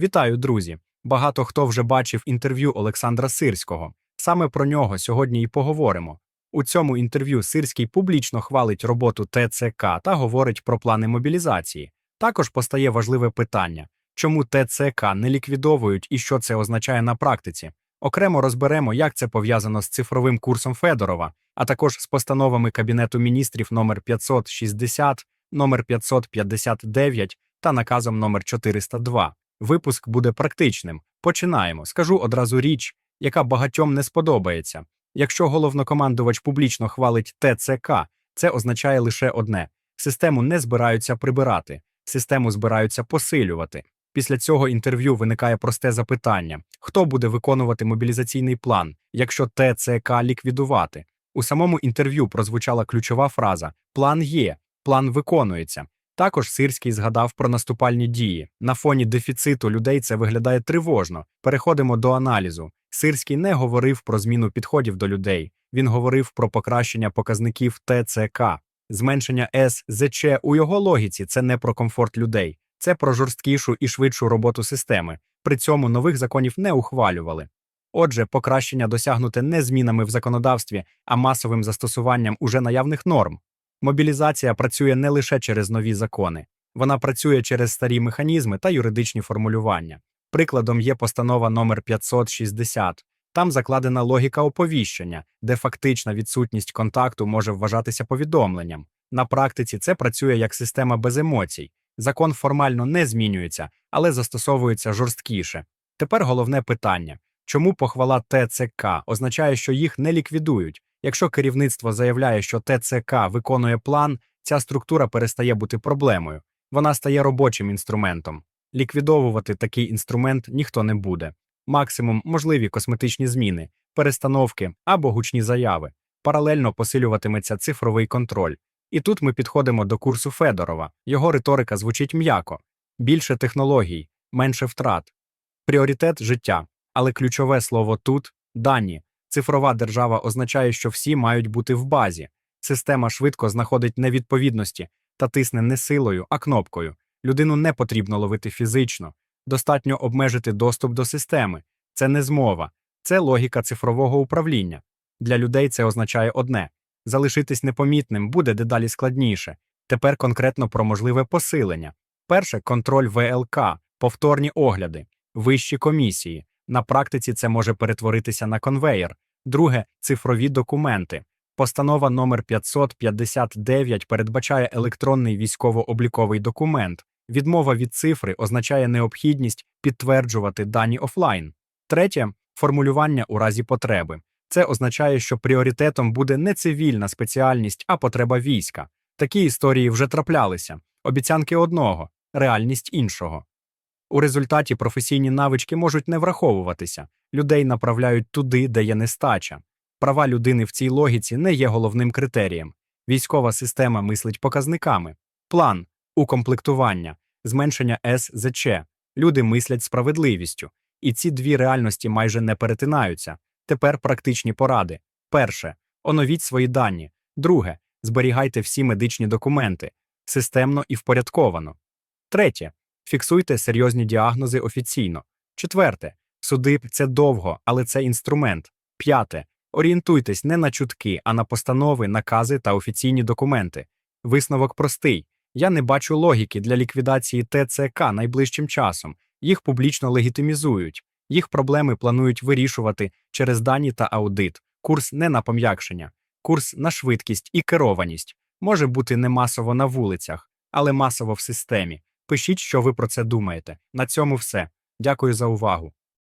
Вітаю, друзі! Багато хто вже бачив інтерв'ю Олександра Сирського. Саме про нього сьогодні і поговоримо. У цьому інтерв'ю Сирський публічно хвалить роботу ТЦК та говорить про плани мобілізації. Також постає важливе питання: чому ТЦК не ліквідовують і що це означає на практиці? Окремо розберемо, як це пов'язано з цифровим курсом Федорова, а також з постановами Кабінету міністрів номер 560, номер 559 та наказом номер 402. Випуск буде практичним. Починаємо. Скажу одразу річ, яка багатьом не сподобається. Якщо головнокомандувач публічно хвалить ТЦК, це означає лише одне: систему не збираються прибирати, систему збираються посилювати. Після цього інтерв'ю виникає просте запитання: хто буде виконувати мобілізаційний план, якщо ТЦК ліквідувати? У самому інтерв'ю прозвучала ключова фраза: план є, план виконується. Також Сирський згадав про наступальні дії. На фоні дефіциту людей це виглядає тривожно. Переходимо до аналізу. Сирський не говорив про зміну підходів до людей. Він говорив про покращення показників ТЦК, зменшення СЗЧ у його логіці. Це не про комфорт людей, це про жорсткішу і швидшу роботу системи. При цьому нових законів не ухвалювали. Отже, покращення досягнуте не змінами в законодавстві, а масовим застосуванням уже наявних норм. Мобілізація працює не лише через нові закони, вона працює через старі механізми та юридичні формулювання. Прикладом є постанова номер 560. Там закладена логіка оповіщення, де фактична відсутність контакту може вважатися повідомленням. На практиці це працює як система без емоцій. Закон формально не змінюється, але застосовується жорсткіше. Тепер головне питання: чому похвала ТЦК означає, що їх не ліквідують? Якщо керівництво заявляє, що ТЦК виконує план, ця структура перестає бути проблемою. Вона стає робочим інструментом. Ліквідовувати такий інструмент ніхто не буде. Максимум можливі косметичні зміни, перестановки або гучні заяви. Паралельно посилюватиметься цифровий контроль. І тут ми підходимо до курсу Федорова. Його риторика звучить м'яко: більше технологій, менше втрат, пріоритет життя. Але ключове слово тут дані. Цифрова держава означає, що всі мають бути в базі. Система швидко знаходить невідповідності та тисне не силою, а кнопкою. Людину не потрібно ловити фізично, достатньо обмежити доступ до системи. Це не змова, це логіка цифрового управління. Для людей це означає одне: залишитись непомітним буде дедалі складніше. Тепер конкретно про можливе посилення. Перше контроль ВЛК, повторні огляди, вищі комісії. На практиці це може перетворитися на конвеєр. Друге цифрові документи. Постанова номер 559 передбачає електронний військово-обліковий документ. Відмова від цифри означає необхідність підтверджувати дані офлайн. Третє формулювання у разі потреби. Це означає, що пріоритетом буде не цивільна спеціальність, а потреба війська. Такі історії вже траплялися. Обіцянки одного, реальність іншого. У результаті професійні навички можуть не враховуватися, людей направляють туди, де є нестача. Права людини в цій логіці не є головним критерієм. Військова система мислить показниками, план, укомплектування, зменшення СЗЧ. Люди мислять справедливістю. І ці дві реальності майже не перетинаються. Тепер практичні поради. Перше. Оновіть свої дані. Друге. Зберігайте всі медичні документи системно і впорядковано. Третє. Фіксуйте серйозні діагнози офіційно. Четверте. Суди це довго, але це інструмент. П'яте. Орієнтуйтесь не на чутки, а на постанови, накази та офіційні документи. Висновок простий. Я не бачу логіки для ліквідації ТЦК найближчим часом. Їх публічно легітимізують. Їх проблеми планують вирішувати через дані та аудит. Курс не на пом'якшення, курс на швидкість і керованість може бути не масово на вулицях, але масово в системі. Пишіть, що ви про це думаєте. На цьому все. Дякую за увагу.